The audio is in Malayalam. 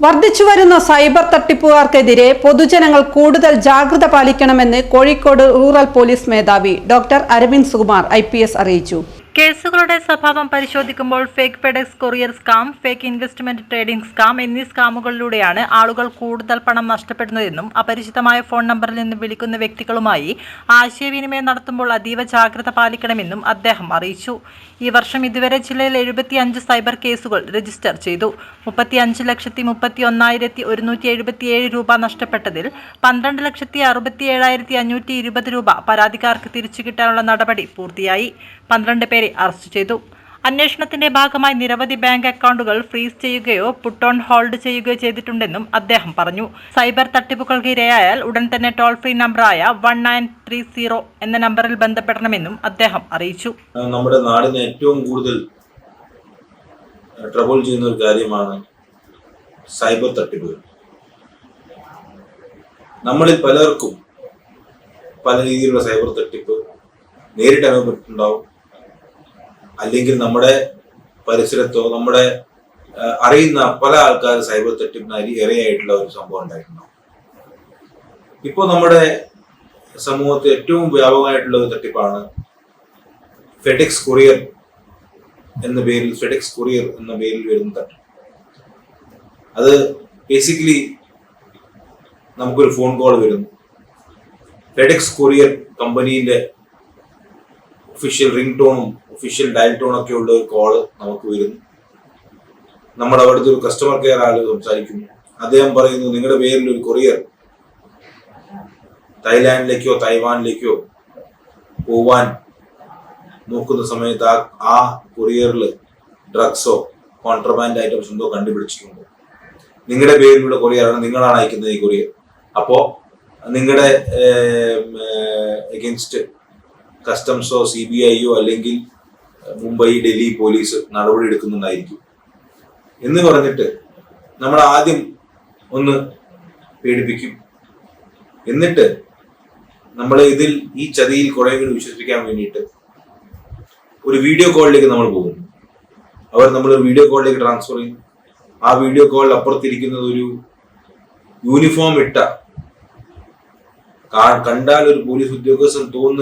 വർദ്ധിച്ചുവരുന്ന സൈബർ തട്ടിപ്പുകാർക്കെതിരെ പൊതുജനങ്ങൾ കൂടുതൽ ജാഗ്രത പാലിക്കണമെന്ന് കോഴിക്കോട് റൂറൽ പോലീസ് മേധാവി ഡോക്ടർ അരവിന്ദ് സുകുമാർ ഐ അറിയിച്ചു. കേസുകളുടെ സ്വഭാവം പരിശോധിക്കുമ്പോൾ fake FedEx courier scam fake investment trading scam എന്നീ സ്കാമുകളിലൂടെയാണ് ആളുകൾ കൂടുതൽ പണം നഷ്ടപ്പെടുന്നതെന്നും അപരിചിതമായ ഫോൺ നമ്പറിൽ നിന്ന് വിളിക്കുന്ന വ്യക്തികളുമായി ആശയവിനിമയം നടത്തുമ്പോൾ അതീവ ജാഗ്രത പാലിക്കണമെന്നും അദ്ദേഹം അറിയിച്ചു. ഈ വർഷം ഇതുവരെ ജില്ലയിൽ എഴുപത്തിയഞ്ച് സൈബർ കേസുകൾ രജിസ്റ്റർ ചെയ്തു. മുപ്പത്തിയഞ്ച് ലക്ഷത്തി മുപ്പത്തി ഒന്നായിരത്തി ഒരുന്നൂറ്റി എഴുപത്തിയേഴ് രൂപ നഷ്ടപ്പെട്ടതിൽ പന്ത്രണ്ട് ലക്ഷത്തി അറുപത്തി ഏഴായിരത്തി അഞ്ഞൂറ്റി ഇരുപത് രൂപ പരാതിക്കാർക്ക് തിരിച്ചു കിട്ടാനുള്ള നടപടി പൂർത്തിയായി. പന്ത്രണ്ട് പേരെ അറസ്റ്റ് ചെയ്തു. അന്വേഷണത്തിന്റെ ഭാഗമായി നിരവധി ബാങ്ക് അക്കൗണ്ടുകൾ ഫ്രീസ് ചെയ്യുകയോ പുട്ട് ഓൺ ഹോൾഡ് ചെയ്യുകയോ ചെയ്തിട്ടുണ്ടെന്നും അദ്ദേഹം പറഞ്ഞു. സൈബർ തട്ടിപ്പുകൾക്ക് ഇരയായാൽ ഉടൻ തന്നെ ടോൾ ഫ്രീ നമ്പറായ വൺ നയൻ ത്രീ സീറോ എന്ന നമ്പറിൽ ബന്ധപ്പെടണമെന്നും അദ്ദേഹം അറിയിച്ചു. നമ്മുടെ നാടിന് ഏറ്റവും കൂടുതൽ ട്രബിൾ ചെയ്യുന്ന ഒരു കാര്യമാണ് സൈബർ തട്ടിപ്പുകൾ. നമ്മളിൽ പലർക്കും പല രീതിയിലുള്ള സൈബർ തട്ടിപ്പ് നേരിട്ട് അനുഭവപ്പെട്ടിട്ടുണ്ടാവും. അല്ലെങ്കിൽ നമ്മുടെ പരിസരത്തോ നമ്മുടെ അറിയുന്ന പല ആൾക്കാർ സൈബർ തട്ടിപ്പിനായി ഇരയായിട്ടുള്ള ഒരു സംഭവം ഉണ്ടായിട്ടുണ്ടാവും ഇപ്പോൾ നമ്മുടെ സമൂഹത്തിൽ ഏറ്റവും വ്യാപകമായിട്ടുള്ള ഒരു തട്ടിപ്പാണ് ഫെഡിക്സ് കൊറിയർ എന്ന പേരിൽ ഫെഡിക്സ് കൊറിയർ എന്ന പേരിൽ വരുന്ന തട്ടിപ്പ്. അത് ബേസിക്കലി നമുക്കൊരു ഫോൺ കോൾ വരുന്നു. ഫെഡിക്സ് കൊറിയർ കമ്പനീന്റെ ഒഫീഷ്യൽ റിംഗ് ടോണും ഒഫീഷ്യൽ ഡയൽ ടോണും ഒക്കെ ഉള്ള ഒരു കോൾ നമുക്ക് വരുന്നു. നമ്മുടെ അവിടുത്തെ ഒരു കസ്റ്റമർ കെയർ ആൾ സംസാരിക്കുന്നു. അദ്ദേഹം പറയുന്നു നിങ്ങളുടെ പേരിൽ ഒരു കൊറിയർ തായ്ലാൻഡിലേക്കോ തൈവാനിലേക്കോ പോവാൻ നോക്കുന്ന സമയത്ത് ആ ആ കൊറിയറിൽ ഡ്രഗ്സോ കോൺട്രബാൻഡ് ഐറ്റംസ് എന്തോ കണ്ടുപിടിച്ചിട്ടുണ്ട്. നിങ്ങളുടെ പേരിലുള്ള കൊറിയറാണ് നിങ്ങളാണ് അയക്കുന്നത് ഈ കൊറിയർ അപ്പോ നിങ്ങളുടെ എഗൻസ്റ്റ് കസ്റ്റംസോ സി ബി ഐയോ അല്ലെങ്കിൽ മുംബൈ ഡൽഹി പോലീസ് നടപടി എടുക്കുന്നുണ്ടായിരിക്കും. എന്ന് പറഞ്ഞിട്ട് നമ്മൾ ആദ്യം ഒന്ന് പേടിപ്പിക്കും. എന്നിട്ട് നമ്മൾ ഇതിൽ ഈ ചതിയിൽ കുറെ കൂടി വിശ്വസിപ്പിക്കാൻ വേണ്ടിയിട്ട് ഒരു വീഡിയോ കോളിലേക്ക് നമ്മൾ പോകും. അവർ നമ്മൾ വീഡിയോ കോളിലേക്ക് ട്രാൻസ്ഫർ ചെയ്യും. ആ വീഡിയോ കോളിൽ അപ്പുറത്തിരിക്കുന്നത് ഒരു യൂണിഫോം ഇട്ട കണ്ടാൽ ഒരു പോലീസ് ഉദ്യോഗസ്ഥൻ തോന്നുന്ന